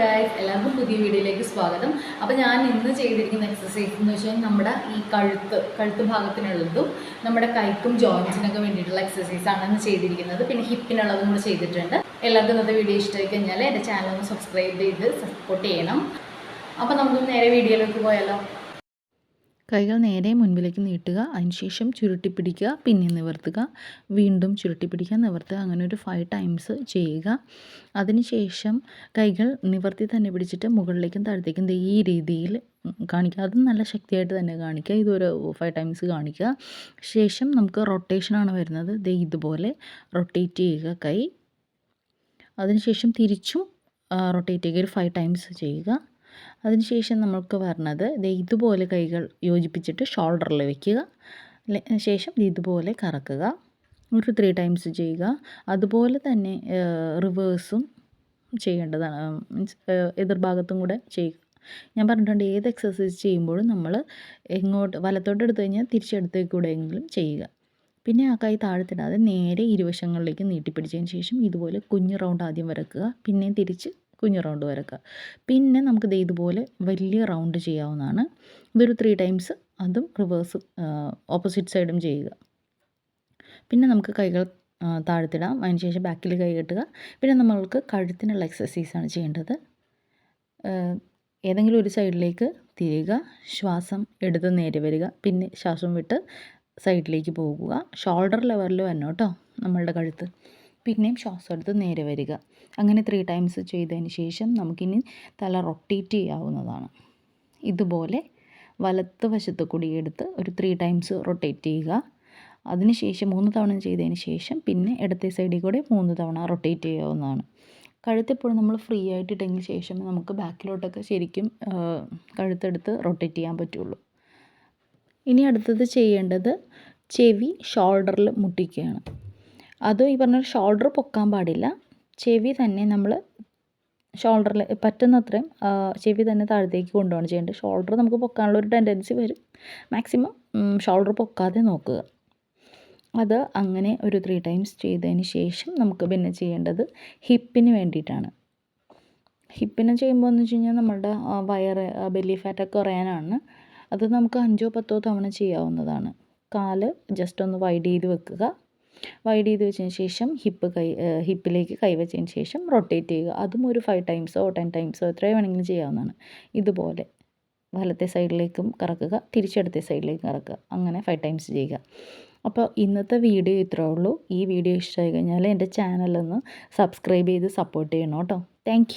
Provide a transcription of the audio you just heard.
Guys എല്ലാവർക്കും പുതിയ വീഡിയോയിലേക്ക് സ്വാഗതം. അപ്പോൾ ഞാൻ ഇന്ന് ചെയ്തിരിക്കുന്ന എക്സസൈസ് എന്ന് വെച്ചാൽ നമ്മുടെ ഈ കഴുത്ത് കഴുത്ത് ഭാഗത്തിനുള്ളതും നമ്മുടെ കൈക്കും ജോയിൻസിനൊക്കെ വേണ്ടിയിട്ടുള്ള എക്സസൈസ് ആണ് ഇന്ന് ചെയ്തിരിക്കുന്നത്. പിന്നെ ഹിപ്പിനുള്ളതും കൂടെ ചെയ്തിട്ടുണ്ട്. എല്ലാവർക്കും ഇന്നത്തെ വീഡിയോ ഇഷ്ടമായി കഴിഞ്ഞാൽ എന്റെ ചാനൽ ഒന്ന് സബ്സ്ക്രൈബ് ചെയ്ത് സപ്പോർട്ട് ചെയ്യണം. അപ്പോൾ നമുക്ക് നേരെ വീഡിയോയിലേക്ക് പോയാലോ? കൈകൾ നേരെ മുൻപിലേക്ക് നീട്ടുക അതിനുശേഷം ചുരുട്ടി പിടിക്കുക പിന്നെ നിവർത്തുക വീണ്ടും ചുരുട്ടി പിടിക്കുക നിവർത്തുക അങ്ങനെ ഒരു ഫൈവ് ടൈംസ് ചെയ്യുക. അതിനുശേഷം കൈകൾ നിവർത്തി തന്നെ പിടിച്ചിട്ട് മുകളിലേക്കും താഴത്തേക്കും ഈ രീതിയിൽ കാണിക്കുക. അതും നല്ല ശക്തിയായിട്ട് തന്നെ കാണിക്കുക. ഇതൊരു ഫൈവ് ടൈംസ് കാണിക്കുക. ശേഷം നമുക്ക് റൊട്ടേഷനാണ് വരുന്നത്. ദേ ഇതുപോലെ റൊട്ടേറ്റ് ചെയ്യുക കൈ. അതിനുശേഷം തിരിച്ചും റൊട്ടേറ്റ് ചെയ്യുക. ഒരു ഫൈവ് ടൈംസ് ചെയ്യുക. അതിനുശേഷം നമ്മൾക്ക് വരണത് ഇതുപോലെ കൈകൾ യോജിപ്പിച്ചിട്ട് ഷോൾഡറിൽ വയ്ക്കുക ശേഷം ഇതുപോലെ കറക്കുക. ഒരു ത്രീ ടൈംസ് ചെയ്യുക. അതുപോലെ തന്നെ റിവേഴ്സും ചെയ്യേണ്ടതാണ്. മീൻസ് എതിർഭാഗത്തും കൂടെ ചെയ്യുക. ഞാൻ പറഞ്ഞിട്ടുണ്ട് ഏത് എക്സസൈസ് ചെയ്യുമ്പോഴും നമ്മൾ എങ്ങോട്ട് വലത്തോട്ട് എടുത്തു കഴിഞ്ഞാൽ തിരിച്ചെടുത്തേക്ക് കൂടെയെങ്കിലും ചെയ്യുക. പിന്നെ ആ കൈ താഴത്തിടാതെ നേരെ ഇരുവശങ്ങളിലേക്ക് നീട്ടിപ്പിടിച്ചതിന് ശേഷം ഇതുപോലെ കുഞ്ഞ് റൗണ്ട് ആദ്യം വരക്കുക. പിന്നെയും തിരിച്ച് കുഞ്ഞു റൗണ്ട് വരക്കുക. പിന്നെ നമുക്ക് ഇതുപോലെ വലിയ റൗണ്ട് ചെയ്യാവുന്നതാണ്. ഇതൊരു ത്രീ ടൈംസ് അതും റിവേഴ്സ് ഓപ്പോസിറ്റ് സൈഡും ചെയ്യുക. പിന്നെ നമുക്ക് കൈകൾ താഴ്ത്തിടാം താഴ്ത്തിടാം. അതിനുശേഷം ബാക്കിൽ കൈ കെട്ടുക. പിന്നെ നമ്മൾക്ക് കഴുത്തിനുള്ള എക്സസൈസാണ് ചെയ്യേണ്ടത്. ഏതെങ്കിലും ഒരു സൈഡിലേക്ക് തിരിയുക. ശ്വാസം എടുത്ത് നേരെ വരിക. പിന്നെ ശ്വാസം വിട്ട് സൈഡിലേക്ക് പോകുക. ഷോൾഡർ ലെവലിൽ വരണം കേട്ടോ നമ്മളുടെ കഴുത്ത്. പിന്നെയും ശ്വാസം എടുത്ത് നേരെ വരിക. അങ്ങനെ ത്രീ ടൈംസ് ചെയ്തതിന് ശേഷം നമുക്കിനി തല റൊട്ടേറ്റ് ചെയ്യാവുന്നതാണ്. ഇതുപോലെ വലത്ത് വശത്ത് കൂടി എടുത്ത് ഒരു ത്രീ ടൈംസ് റൊട്ടേറ്റ് ചെയ്യുക. അതിനുശേഷം മൂന്ന് തവണ ചെയ്തതിന് ശേഷം പിന്നെ ഇടത്തെ സൈഡിൽ കൂടി മൂന്ന് തവണ റൊട്ടേറ്റ് ചെയ്യാവുന്നതാണ്. കഴുത്തെപ്പോഴും നമ്മൾ ഫ്രീ ആയിട്ടിട്ടെങ്കിൽ ശേഷം നമുക്ക് ബാക്കിലോട്ടൊക്കെ ശരിക്കും കഴുത്തെടുത്ത് റൊട്ടേറ്റ് ചെയ്യാൻ പറ്റുള്ളൂ. ഇനി അടുത്തത് ചെയ്യേണ്ടത് ചെവി ഷോൾഡറിൽ മുട്ടിക്കുകയാണ്. അത് ഈ പറഞ്ഞ ഷോൾഡർ പൊക്കാൻ പാടില്ല. ചെവി തന്നെ നമ്മൾ ഷോൾഡറിൽ പറ്റുന്നത്രയും ചെവി തന്നെ താഴത്തേക്ക് കൊണ്ടുപോകണം ചെയ്യേണ്ടത്. ഷോൾഡർ നമുക്ക് പൊക്കാനുള്ള ഒരു ടെൻഡൻസി വരും. മാക്സിമം ഷോൾഡർ പൊക്കാതെ നോക്കുക. അത് അങ്ങനെ ഒരു ത്രീ ടൈംസ് ചെയ്തതിന് ശേഷം നമുക്ക് പിന്നെ ചെയ്യേണ്ടത് ഹിപ്പിന് വേണ്ടിയിട്ടാണ്. ഹിപ്പിനെ ചെയ്യുമ്പോൾ എന്ന് വെച്ച് കഴിഞ്ഞാൽ നമ്മളുടെ വയറ് ബെല്ലി ഫാറ്റൊക്കെ കുറയാനാണ്. അത് നമുക്ക് അഞ്ചോ പത്തോ തവണ ചെയ്യാവുന്നതാണ്. കാൽ ജസ്റ്റ് ഒന്ന് വൈഡ് ചെയ്ത് വെക്കുക. വൈഡ് ചെയ്ത് വെച്ചതിന് ശേഷം ഹിപ്പ് കൈ ഹിപ്പിലേക്ക് കൈവച്ചതിന് ശേഷം റൊട്ടേറ്റ് ചെയ്യുക. അതും ഒരു ഫൈവ് ടൈംസോ ടെൻ ടൈംസോ എത്രയോ വേണമെങ്കിലും ചെയ്യാവുന്നതാണ്. ഇതുപോലെ വലത്തെ സൈഡിലേക്കും കറക്കുക തിരിച്ചെടുത്ത സൈഡിലേക്കും കറക്കുക. അങ്ങനെ ഫൈവ് ടൈംസ് ചെയ്യുക. അപ്പോൾ ഇന്നത്തെ വീഡിയോ ഇത്രയേ ഉള്ളൂ. ഈ വീഡിയോ ഇഷ്ടമായി കഴിഞ്ഞാൽ എന്റെ ചാനലൊന്ന് സബ്സ്ക്രൈബ് ചെയ്ത് സപ്പോർട്ട് ചെയ്യണം കേട്ടോ. താങ്ക്